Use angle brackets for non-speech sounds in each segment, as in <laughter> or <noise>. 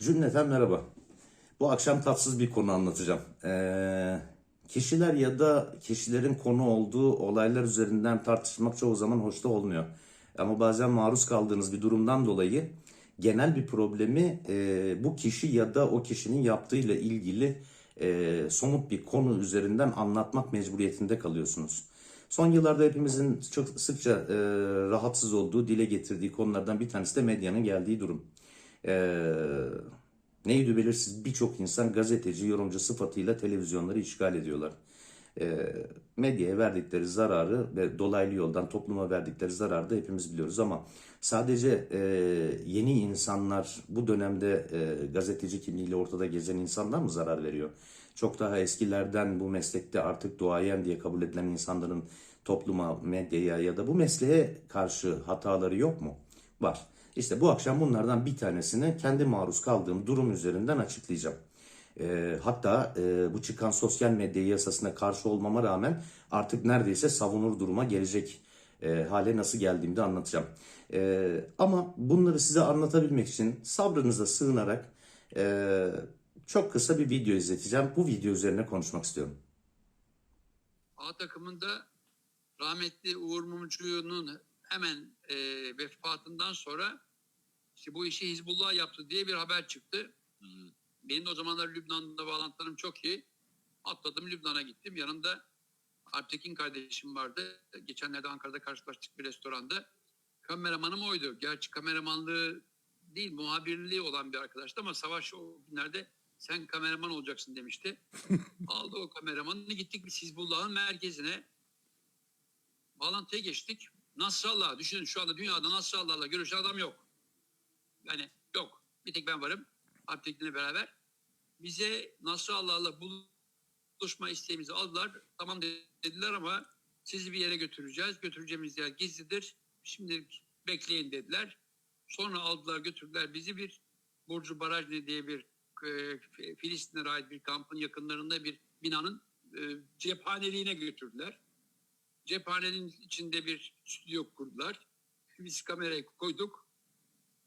Cümleten merhaba. Bu akşam tatsız bir konu anlatacağım. Ee, kişiler ya da kişilerin konu olduğu olaylar üzerinden tartışmak çoğu zaman hoşta olmuyor. Ama bazen maruz kaldığınız bir durumdan dolayı genel bir problemi e, bu kişi ya da o kişinin yaptığıyla ilgili e, somut bir konu üzerinden anlatmak mecburiyetinde kalıyorsunuz. Son yıllarda hepimizin çok sıkça e, rahatsız olduğu, dile getirdiği konulardan bir tanesi de medyanın geldiği durum. Ee, neydi belirsiz birçok insan gazeteci, yorumcu sıfatıyla televizyonları işgal ediyorlar. Ee, medyaya verdikleri zararı ve dolaylı yoldan topluma verdikleri zararı da hepimiz biliyoruz ama sadece e, yeni insanlar bu dönemde e, gazeteci kimliğiyle ortada gezen insanlar mı zarar veriyor? Çok daha eskilerden bu meslekte artık duayen diye kabul edilen insanların topluma, medyaya ya da bu mesleğe karşı hataları yok mu? Var. İşte bu akşam bunlardan bir tanesini kendi maruz kaldığım durum üzerinden açıklayacağım. Ee, hatta e, bu çıkan sosyal medya yasasına karşı olmama rağmen artık neredeyse savunur duruma gelecek e, hale nasıl geldiğimi de anlatacağım. E, ama bunları size anlatabilmek için sabrınıza sığınarak e, çok kısa bir video izleteceğim. Bu video üzerine konuşmak istiyorum. A takımında rahmetli Uğur Mumcu'nun hemen e, vefatından sonra işte bu işi Hizbullah yaptı diye bir haber çıktı. Benim de o zamanlar Lübnan'da bağlantılarım çok iyi. Atladım Lübnan'a gittim. Yanında Alptekin kardeşim vardı. Geçenlerde Ankara'da karşılaştık bir restoranda. Kameramanım oydu. Gerçi kameramanlığı değil muhabirliği olan bir arkadaştı ama Savaş o günlerde sen kameraman olacaksın demişti. <laughs> Aldı o kameramanı gittik biz Hizbullah'ın merkezine. Bağlantıya geçtik. Nasrallah düşünün şu anda dünyada Nasrallah'la görüşen adam yok. Yani yok. Bir tek ben varım. Alptekin'le beraber. Bize Nasrallah'la buluşma isteğimizi aldılar. Tamam dediler ama sizi bir yere götüreceğiz. Götüreceğimiz yer gizlidir. Şimdi bekleyin dediler. Sonra aldılar götürdüler bizi bir Burcu Barajne diye bir e, Filistin'e ait bir kampın yakınlarında bir binanın e, cephaneliğine götürdüler. Cephanenin içinde bir stüdyo kurdular. Biz kamerayı koyduk.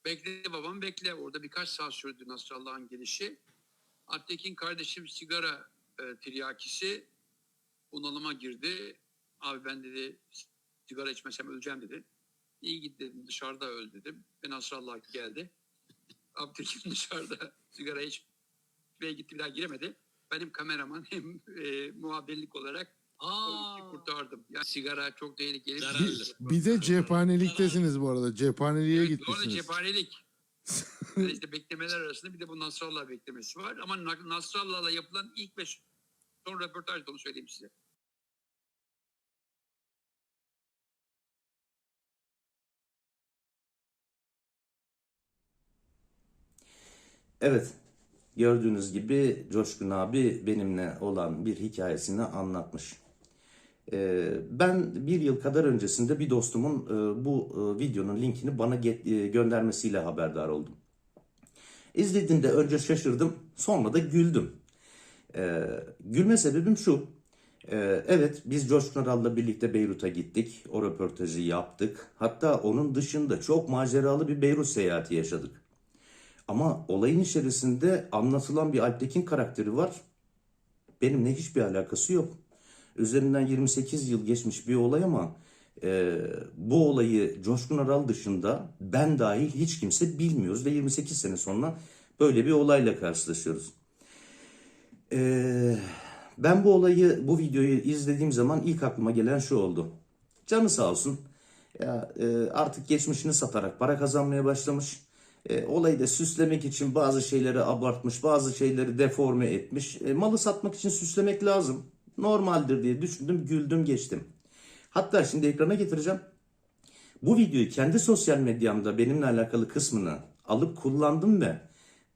Bekle babam bekle. Orada birkaç saat sürdü Nasrallah'ın gelişi. Alptekin kardeşim sigara e, tiryakisi bunalıma girdi. Abi ben dedi sigara içmesem öleceğim dedi. İyi git dedim dışarıda öl dedim. Ve Nasrallah geldi. Abdülkerim dışarıda sigara içmeye gitti bir daha giremedi. Benim kameraman hem <laughs> e, muhabirlik olarak işi kurtardım. Yani sigara çok tehlikeli. bir şey. Bir de cephaneliktesiniz bu arada. Cephaneliğe Evet, Orada gitmişsiniz. cephanelik. <laughs> Böyle işte beklemeler arasında bir de bu Nasrallah beklemesi var. Ama Na- Nasrallah'la yapılan ilk ve son röportaj da onu söyleyeyim size. Evet, gördüğünüz gibi Coşkun abi benimle olan bir hikayesini anlatmış. Ee, ben bir yıl kadar öncesinde bir dostumun e, bu e, videonun linkini bana e, göndermesiyle haberdar oldum. İzlediğimde önce şaşırdım, sonra da güldüm. Ee, gülme sebebim şu. Ee, evet, biz Coşkun Aral'la birlikte Beyrut'a gittik. O röportajı yaptık. Hatta onun dışında çok maceralı bir Beyrut seyahati yaşadık. Ama olayın içerisinde anlatılan bir Alptekin karakteri var. Benimle hiçbir alakası yok. Üzerinden 28 yıl geçmiş bir olay ama e, bu olayı Coşkun Aral dışında ben dahil hiç kimse bilmiyoruz ve 28 sene sonra böyle bir olayla karşılaşıyoruz. E, ben bu olayı, bu videoyu izlediğim zaman ilk aklıma gelen şu oldu. Canı sağ olsun. Ya, e, artık geçmişini satarak para kazanmaya başlamış. E, olayı da süslemek için bazı şeyleri abartmış, bazı şeyleri deforme etmiş. E, malı satmak için süslemek lazım. Normaldir diye düşündüm, güldüm, geçtim. Hatta şimdi ekrana getireceğim. Bu videoyu kendi sosyal medyamda benimle alakalı kısmını alıp kullandım ve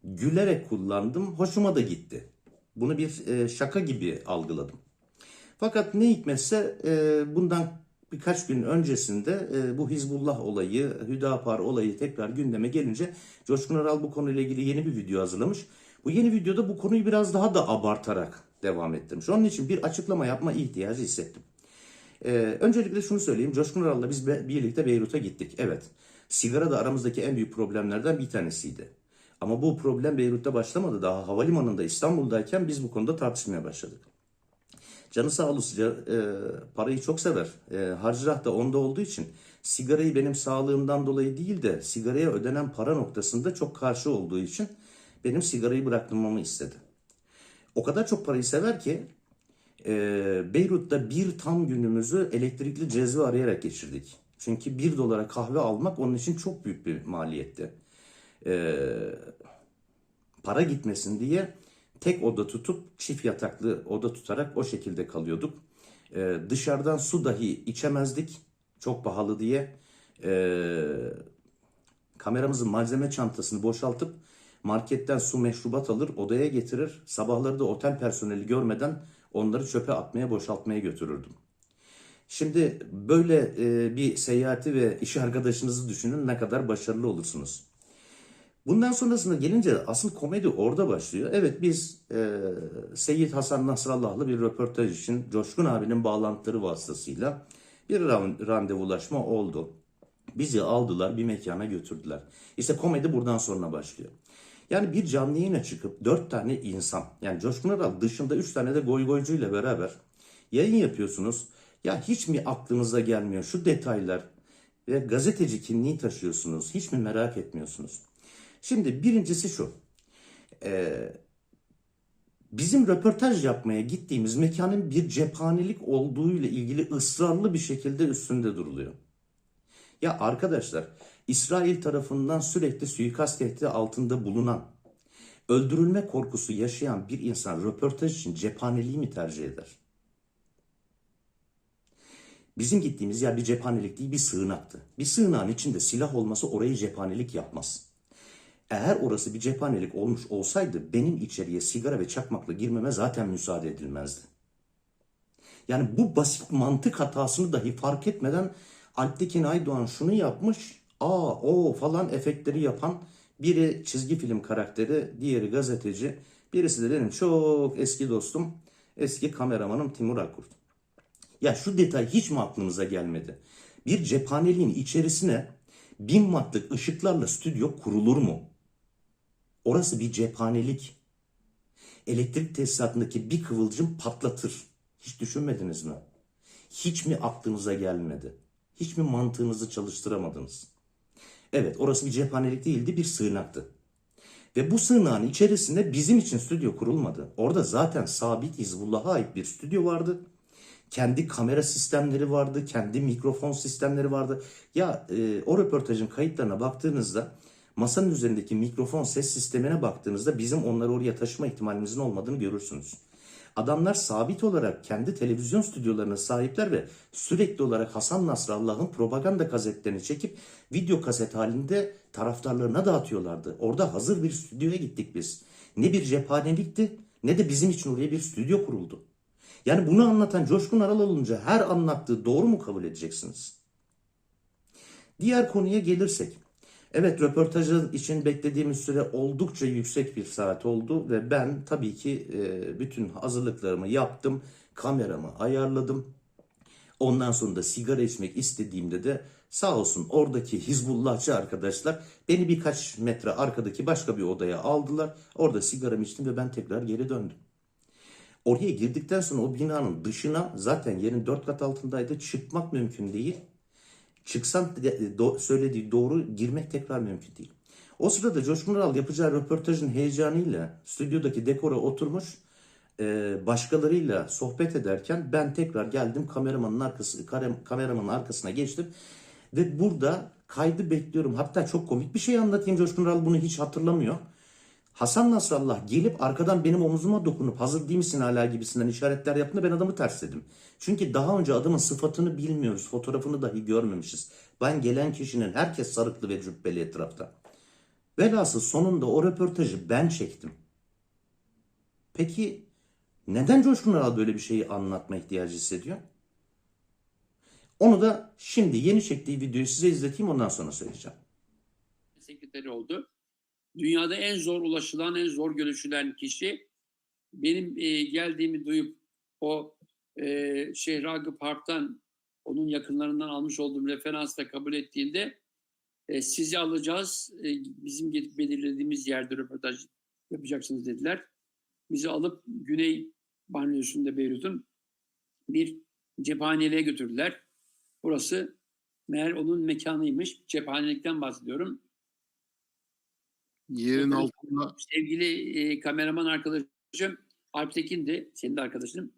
gülerek kullandım. Hoşuma da gitti. Bunu bir e, şaka gibi algıladım. Fakat ne hikmetse e, bundan birkaç gün öncesinde e, bu Hizbullah olayı, Hüdapar olayı tekrar gündeme gelince Coşkun Aral bu konuyla ilgili yeni bir video hazırlamış. Bu yeni videoda bu konuyu biraz daha da abartarak devam ettirmiş. Onun için bir açıklama yapma ihtiyacı hissettim. Ee, öncelikle şunu söyleyeyim. Coşkun Aral'la biz be- birlikte Beyrut'a gittik. Evet. Sigara da aramızdaki en büyük problemlerden bir tanesiydi. Ama bu problem Beyrut'ta başlamadı. Daha havalimanında İstanbul'dayken biz bu konuda tartışmaya başladık. Canı sağ olasıca e, parayı çok sever. E, harcırah da onda olduğu için sigarayı benim sağlığımdan dolayı değil de sigaraya ödenen para noktasında çok karşı olduğu için benim sigarayı bıraktırmamı istedi. O kadar çok parayı sever ki e, Beyrut'ta bir tam günümüzü elektrikli cezve arayarak geçirdik. Çünkü bir dolara kahve almak onun için çok büyük bir maliyetti. E, para gitmesin diye tek oda tutup çift yataklı oda tutarak o şekilde kalıyorduk. E, dışarıdan su dahi içemezdik çok pahalı diye. E, kameramızın malzeme çantasını boşaltıp marketten su meşrubat alır odaya getirir. Sabahları da otel personeli görmeden onları çöpe atmaya boşaltmaya götürürdüm. Şimdi böyle e, bir seyahati ve iş arkadaşınızı düşünün ne kadar başarılı olursunuz. Bundan sonrasında gelince asıl komedi orada başlıyor. Evet biz e, Seyyid Hasan Nasrallah'lı bir röportaj için Coşkun abinin bağlantıları vasıtasıyla bir ran- randevulaşma oldu. Bizi aldılar bir mekana götürdüler. İşte komedi buradan sonra başlıyor. Yani bir canlı yayına çıkıp dört tane insan yani Coşkun Aral dışında üç tane de goygoycuyla beraber yayın yapıyorsunuz. Ya hiç mi aklınıza gelmiyor şu detaylar ve gazeteci kimliği taşıyorsunuz hiç mi merak etmiyorsunuz? Şimdi birincisi şu. Ee, bizim röportaj yapmaya gittiğimiz mekanın bir cephanelik olduğu ile ilgili ısrarlı bir şekilde üstünde duruluyor. Ya arkadaşlar İsrail tarafından sürekli suikast tehdidi altında bulunan, öldürülme korkusu yaşayan bir insan röportaj için cephaneliği mi tercih eder? Bizim gittiğimiz yer bir cephanelik değil bir sığınaktı. Bir sığınağın içinde silah olması orayı cephanelik yapmaz. Eğer orası bir cephanelik olmuş olsaydı benim içeriye sigara ve çakmakla girmeme zaten müsaade edilmezdi. Yani bu basit mantık hatasını dahi fark etmeden Alptekin Aydoğan şunu yapmış, aa o falan efektleri yapan biri çizgi film karakteri, diğeri gazeteci, birisi de benim çok eski dostum, eski kameramanım Timur Akkurt. Ya şu detay hiç mi aklınıza gelmedi? Bir cephaneliğin içerisine bin wattlık ışıklarla stüdyo kurulur mu? Orası bir cephanelik. Elektrik tesisatındaki bir kıvılcım patlatır. Hiç düşünmediniz mi? Hiç mi aklınıza gelmedi? Hiç mi mantığınızı çalıştıramadınız? Evet orası bir cephanelik değildi bir sığınaktı. Ve bu sığınağın içerisinde bizim için stüdyo kurulmadı. Orada zaten sabit Hizbullah'a ait bir stüdyo vardı. Kendi kamera sistemleri vardı, kendi mikrofon sistemleri vardı. Ya e, o röportajın kayıtlarına baktığınızda masanın üzerindeki mikrofon ses sistemine baktığınızda bizim onları oraya taşıma ihtimalimizin olmadığını görürsünüz. Adamlar sabit olarak kendi televizyon stüdyolarına sahipler ve sürekli olarak Hasan Nasrallah'ın propaganda kasetlerini çekip video kaset halinde taraftarlarına dağıtıyorlardı. Orada hazır bir stüdyoya gittik biz. Ne bir cephanelikti ne de bizim için oraya bir stüdyo kuruldu. Yani bunu anlatan Coşkun Aral olunca her anlattığı doğru mu kabul edeceksiniz? Diğer konuya gelirsek. Evet röportajın için beklediğimiz süre oldukça yüksek bir saat oldu ve ben tabii ki e, bütün hazırlıklarımı yaptım. Kameramı ayarladım. Ondan sonra da sigara içmek istediğimde de sağ olsun oradaki Hizbullahçı arkadaşlar beni birkaç metre arkadaki başka bir odaya aldılar. Orada sigaramı içtim ve ben tekrar geri döndüm. Oraya girdikten sonra o binanın dışına zaten yerin dört kat altındaydı. Çıkmak mümkün değil. Çıksan do- söylediği doğru girmek tekrar mümkün değil. O sırada Coşkun Aral yapacağı röportajın heyecanıyla stüdyodaki dekora oturmuş e, başkalarıyla sohbet ederken ben tekrar geldim kameramanın arkası kameramanın arkasına geçtim ve burada kaydı bekliyorum. Hatta çok komik bir şey anlatayım. Coşkun Aral bunu hiç hatırlamıyor. Hasan Nasrallah gelip arkadan benim omzuma dokunup hazır değil misin hala gibisinden işaretler yaptığında ben adamı tersledim. Çünkü daha önce adamın sıfatını bilmiyoruz. Fotoğrafını dahi görmemişiz. Ben gelen kişinin herkes sarıklı ve cübbeli etrafta. Velhasıl sonunda o röportajı ben çektim. Peki neden Coşkun Aral böyle bir şeyi anlatma ihtiyacı hissediyor? Onu da şimdi yeni çektiği videoyu size izleteyim ondan sonra söyleyeceğim. sekreteri oldu. Dünyada en zor ulaşılan, en zor görüşülen kişi benim e, geldiğimi duyup o e, Şeyh Ragıp Harp'tan onun yakınlarından almış olduğum referansla kabul ettiğinde E, sizi alacağız. E, bizim gelip belirlediğimiz yerde röportaj yapacaksınız dediler. Bizi alıp Güney Banyosunda Beyrut'un bir cephaneliğe götürdüler. Burası meğer onun mekanıymış. Cephanelikten bahsediyorum. Yerin Evet. altında Sevgili e, kameraman arkadaşım Alp Tekin de senin de arkadaşın.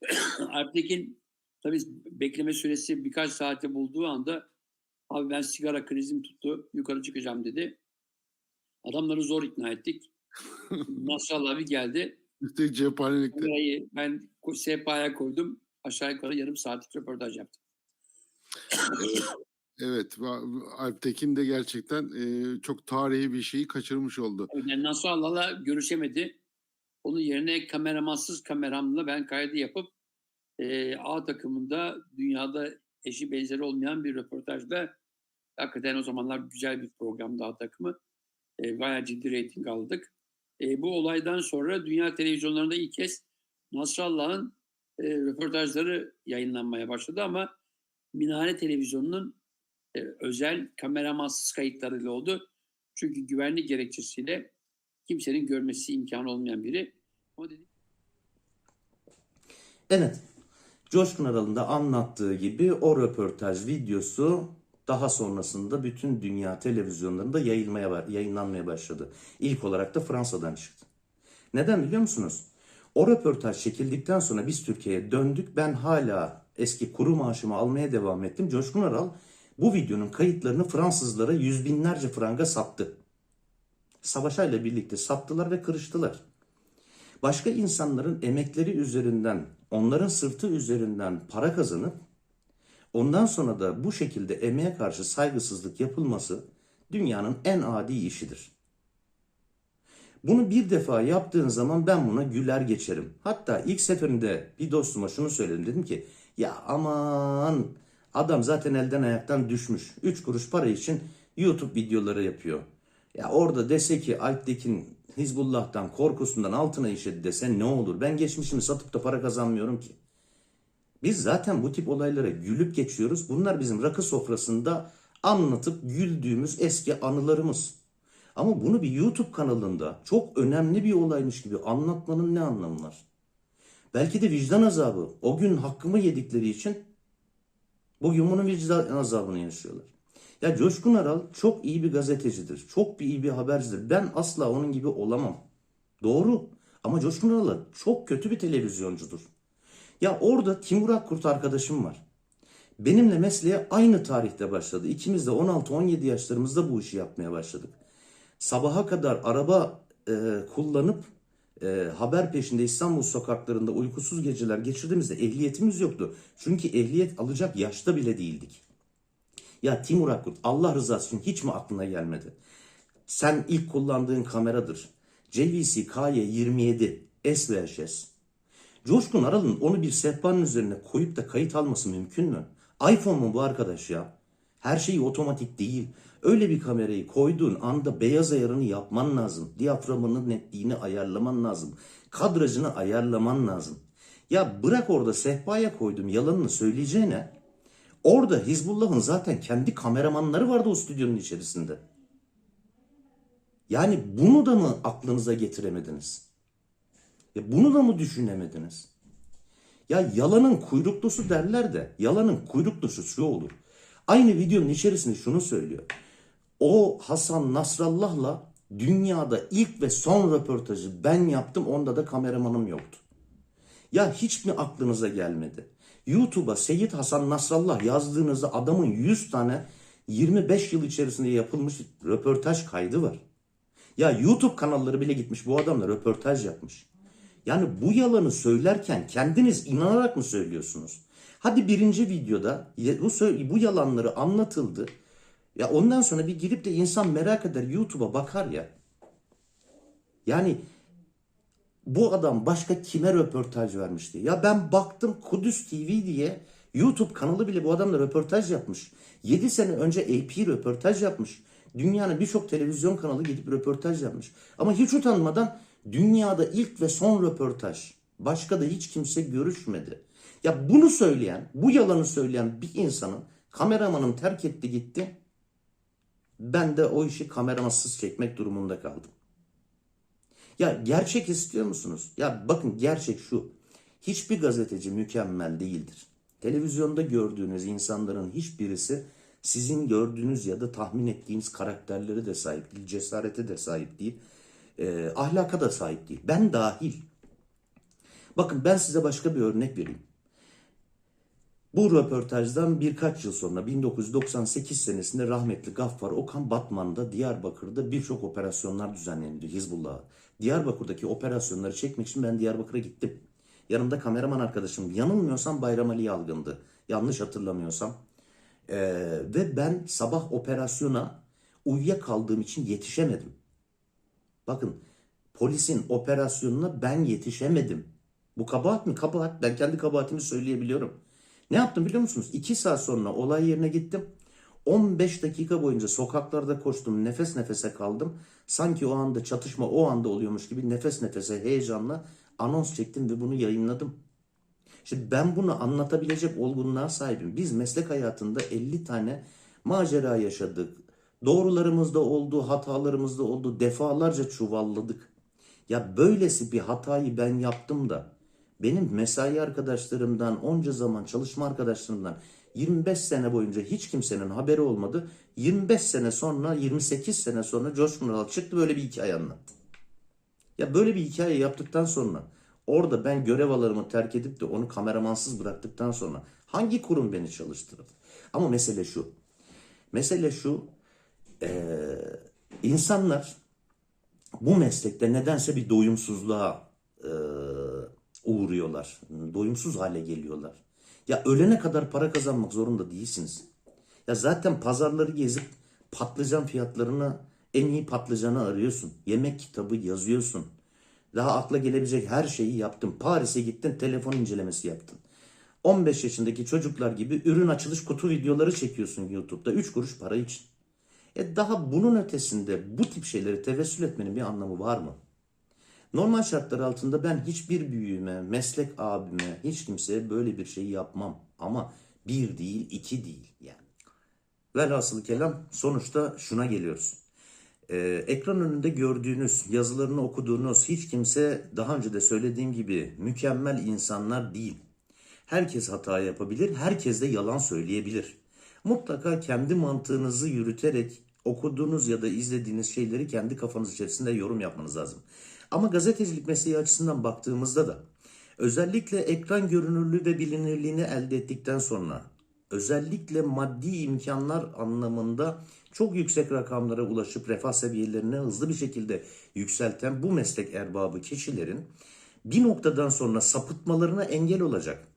<coughs> Alp Tekin tabii bekleme süresi birkaç saate bulduğu anda abi ben sigara krizim tuttu yukarı çıkacağım dedi. Adamları zor ikna ettik. <laughs> Nasrallah abi geldi. üstelik cephanelikte. Kamerayı ben sehpaya koydum. Aşağı yukarı yarım saatlik röportaj yaptım. Evet, va- Alp Tekin de gerçekten e, çok tarihi bir şeyi kaçırmış oldu. Yani Nasrallah'la görüşemedi. Onun yerine kameramansız kameramla ben kaydı yapıp e, A takımında dünyada eşi benzeri olmayan bir röportajda hakikaten o zamanlar güzel bir programdı A takımı. E, bayağı ciddi reyting aldık. E, bu olaydan sonra dünya televizyonlarında ilk kez Nasrallah'ın e, röportajları yayınlanmaya başladı ama Minare Televizyonu'nun e, özel kameramansız kayıtlarıyla oldu. Çünkü güvenlik gerekçesiyle kimsenin görmesi imkanı olmayan biri. Ama dedi, Evet. Coşkun Aral'ın da anlattığı gibi o röportaj videosu daha sonrasında bütün dünya televizyonlarında yayılmaya, yayınlanmaya başladı. İlk olarak da Fransa'dan çıktı. Neden biliyor musunuz? O röportaj çekildikten sonra biz Türkiye'ye döndük. Ben hala eski kuru maaşımı almaya devam ettim. Coşkun Aral bu videonun kayıtlarını Fransızlara yüz binlerce franga sattı. Savaşayla birlikte sattılar ve kırıştılar başka insanların emekleri üzerinden, onların sırtı üzerinden para kazanıp ondan sonra da bu şekilde emeğe karşı saygısızlık yapılması dünyanın en adi işidir. Bunu bir defa yaptığın zaman ben buna güler geçerim. Hatta ilk seferinde bir dostuma şunu söyledim. Dedim ki ya aman adam zaten elden ayaktan düşmüş. 3 kuruş para için YouTube videoları yapıyor. Ya orada dese ki Alptekin Hizbullah'tan korkusundan altına işedi dese ne olur? Ben geçmişimi satıp da para kazanmıyorum ki. Biz zaten bu tip olaylara gülüp geçiyoruz. Bunlar bizim rakı sofrasında anlatıp güldüğümüz eski anılarımız. Ama bunu bir YouTube kanalında çok önemli bir olaymış gibi anlatmanın ne anlamı var? Belki de vicdan azabı. O gün hakkımı yedikleri için bugün bunun vicdan azabını yaşıyorlar. Ya Coşkun Aral çok iyi bir gazetecidir. Çok bir iyi bir habercidir. Ben asla onun gibi olamam. Doğru. Ama Coşkun Aral çok kötü bir televizyoncudur. Ya orada Timur Akkurt arkadaşım var. Benimle mesleğe aynı tarihte başladı. İkimiz de 16-17 yaşlarımızda bu işi yapmaya başladık. Sabaha kadar araba e, kullanıp e, haber peşinde İstanbul sokaklarında uykusuz geceler geçirdiğimizde ehliyetimiz yoktu. Çünkü ehliyet alacak yaşta bile değildik. Ya Timur Akkurt Allah rızası için hiç mi aklına gelmedi? Sen ilk kullandığın kameradır. JVC KY27 SVHS. Coşkun Aral'ın onu bir sehpanın üzerine koyup da kayıt alması mümkün mü? iPhone mu bu arkadaş ya? Her şey otomatik değil. Öyle bir kamerayı koyduğun anda beyaz ayarını yapman lazım. Diyaframının netliğini ayarlaman lazım. Kadrajını ayarlaman lazım. Ya bırak orada sehpaya koydum yalanını söyleyeceğine orada Hizbullah'ın zaten kendi kameramanları vardı o stüdyonun içerisinde. Yani bunu da mı aklınıza getiremediniz? Ya bunu da mı düşünemediniz? Ya yalanın kuyruklusu derler de yalanın kuyruklusu şu olur. Aynı videonun içerisinde şunu söylüyor. O Hasan Nasrallah'la dünyada ilk ve son röportajı ben yaptım onda da kameramanım yoktu. Ya hiç mi aklınıza gelmedi? YouTube'a Seyyid Hasan Nasrallah yazdığınızda adamın 100 tane 25 yıl içerisinde yapılmış röportaj kaydı var. Ya YouTube kanalları bile gitmiş bu adamla röportaj yapmış. Yani bu yalanı söylerken kendiniz inanarak mı söylüyorsunuz? Hadi birinci videoda bu, bu yalanları anlatıldı. Ya ondan sonra bir girip de insan merak eder YouTube'a bakar ya. Yani bu adam başka kime röportaj vermişti? Ya ben baktım Kudüs TV diye YouTube kanalı bile bu adamla röportaj yapmış. 7 sene önce AP röportaj yapmış. Dünyanın birçok televizyon kanalı gidip röportaj yapmış. Ama hiç utanmadan dünyada ilk ve son röportaj. Başka da hiç kimse görüşmedi. Ya bunu söyleyen, bu yalanı söyleyen bir insanın kameramanım terk etti gitti. Ben de o işi kameramasız çekmek durumunda kaldım. Ya gerçek istiyor musunuz? Ya bakın gerçek şu. Hiçbir gazeteci mükemmel değildir. Televizyonda gördüğünüz insanların hiçbirisi sizin gördüğünüz ya da tahmin ettiğiniz karakterleri de sahip değil, cesarete de sahip değil, e, ahlaka da sahip değil. Ben dahil. Bakın ben size başka bir örnek vereyim. Bu röportajdan birkaç yıl sonra 1998 senesinde rahmetli Gaffar Okan Batman'da Diyarbakır'da birçok operasyonlar düzenlendi Hizbullah'a. Diyarbakır'daki operasyonları çekmek için ben Diyarbakır'a gittim. Yanımda kameraman arkadaşım yanılmıyorsam Bayram Ali Yalgın'dı. Yanlış hatırlamıyorsam. Ee, ve ben sabah operasyona uyuyakaldığım için yetişemedim. Bakın polisin operasyonuna ben yetişemedim. Bu kabahat mi? Kabahat. Ben kendi kabahatimi söyleyebiliyorum. Ne yaptım biliyor musunuz? 2 saat sonra olay yerine gittim. 15 dakika boyunca sokaklarda koştum. Nefes nefese kaldım. Sanki o anda çatışma o anda oluyormuş gibi nefes nefese heyecanla anons çektim ve bunu yayınladım. Şimdi ben bunu anlatabilecek olgunluğa sahibim. Biz meslek hayatında 50 tane macera yaşadık. Doğrularımız da oldu, hatalarımız da oldu. Defalarca çuvalladık. Ya böylesi bir hatayı ben yaptım da benim mesai arkadaşlarımdan, onca zaman çalışma arkadaşlarımdan 25 sene boyunca hiç kimsenin haberi olmadı. 25 sene sonra, 28 sene sonra Coşkun Aral çıktı böyle bir hikaye anlattı. Ya böyle bir hikaye yaptıktan sonra orada ben görev alanımı terk edip de onu kameramansız bıraktıktan sonra hangi kurum beni çalıştırır? Ama mesele şu. Mesele şu. eee, insanlar bu meslekte nedense bir doyumsuzluğa eee, uğruyorlar. Doyumsuz hale geliyorlar. Ya ölene kadar para kazanmak zorunda değilsiniz. Ya zaten pazarları gezip patlıcan fiyatlarını en iyi patlıcanı arıyorsun. Yemek kitabı yazıyorsun. Daha akla gelebilecek her şeyi yaptın. Paris'e gittin telefon incelemesi yaptın. 15 yaşındaki çocuklar gibi ürün açılış kutu videoları çekiyorsun YouTube'da 3 kuruş para için. E daha bunun ötesinde bu tip şeyleri tevessül etmenin bir anlamı var mı? Normal şartlar altında ben hiçbir büyüğüme, meslek abime, hiç kimseye böyle bir şey yapmam. Ama bir değil, iki değil yani. Velhasılı kelam sonuçta şuna geliyoruz. Ee, ekran önünde gördüğünüz, yazılarını okuduğunuz hiç kimse daha önce de söylediğim gibi mükemmel insanlar değil. Herkes hata yapabilir, herkes de yalan söyleyebilir. Mutlaka kendi mantığınızı yürüterek okuduğunuz ya da izlediğiniz şeyleri kendi kafanız içerisinde yorum yapmanız lazım. Ama gazetecilik mesleği açısından baktığımızda da özellikle ekran görünürlüğü ve bilinirliğini elde ettikten sonra özellikle maddi imkanlar anlamında çok yüksek rakamlara ulaşıp refah seviyelerini hızlı bir şekilde yükselten bu meslek erbabı kişilerin bir noktadan sonra sapıtmalarına engel olacak.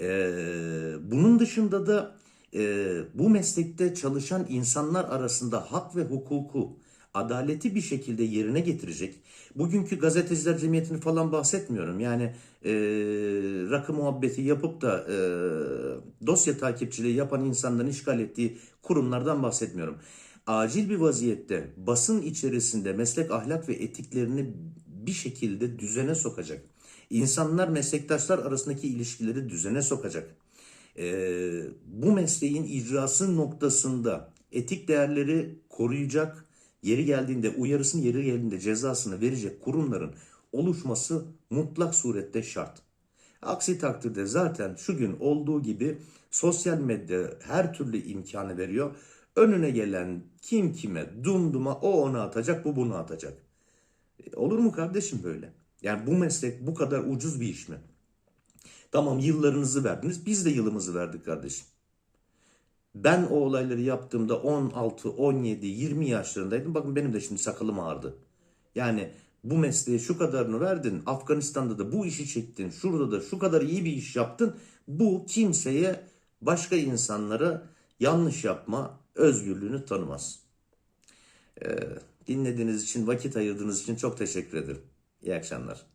Ee, bunun dışında da e, bu meslekte çalışan insanlar arasında hak ve hukuku, adaleti bir şekilde yerine getirecek. Bugünkü gazeteciler cemiyetini falan bahsetmiyorum. Yani e, rakı muhabbeti yapıp da e, dosya takipçiliği yapan insanların işgal ettiği kurumlardan bahsetmiyorum. Acil bir vaziyette basın içerisinde meslek ahlak ve etiklerini bir şekilde düzene sokacak. İnsanlar meslektaşlar arasındaki ilişkileri düzene sokacak. Ee, bu mesleğin icrası noktasında etik değerleri koruyacak, yeri geldiğinde uyarısını, yeri geldiğinde cezasını verecek kurumların oluşması mutlak surette şart. Aksi takdirde zaten şu gün olduğu gibi sosyal medya her türlü imkanı veriyor. Önüne gelen kim kime dumduma o onu atacak bu bunu atacak. E, Olur mu kardeşim böyle? Yani bu meslek bu kadar ucuz bir iş mi? Tamam yıllarınızı verdiniz. Biz de yılımızı verdik kardeşim. Ben o olayları yaptığımda 16, 17, 20 yaşlarındaydım. Bakın benim de şimdi sakalım ağardı. Yani bu mesleğe şu kadarını verdin. Afganistan'da da bu işi çektin. Şurada da şu kadar iyi bir iş yaptın. Bu kimseye başka insanlara yanlış yapma özgürlüğünü tanımaz. Ee, dinlediğiniz için, vakit ayırdığınız için çok teşekkür ederim. İyi akşamlar.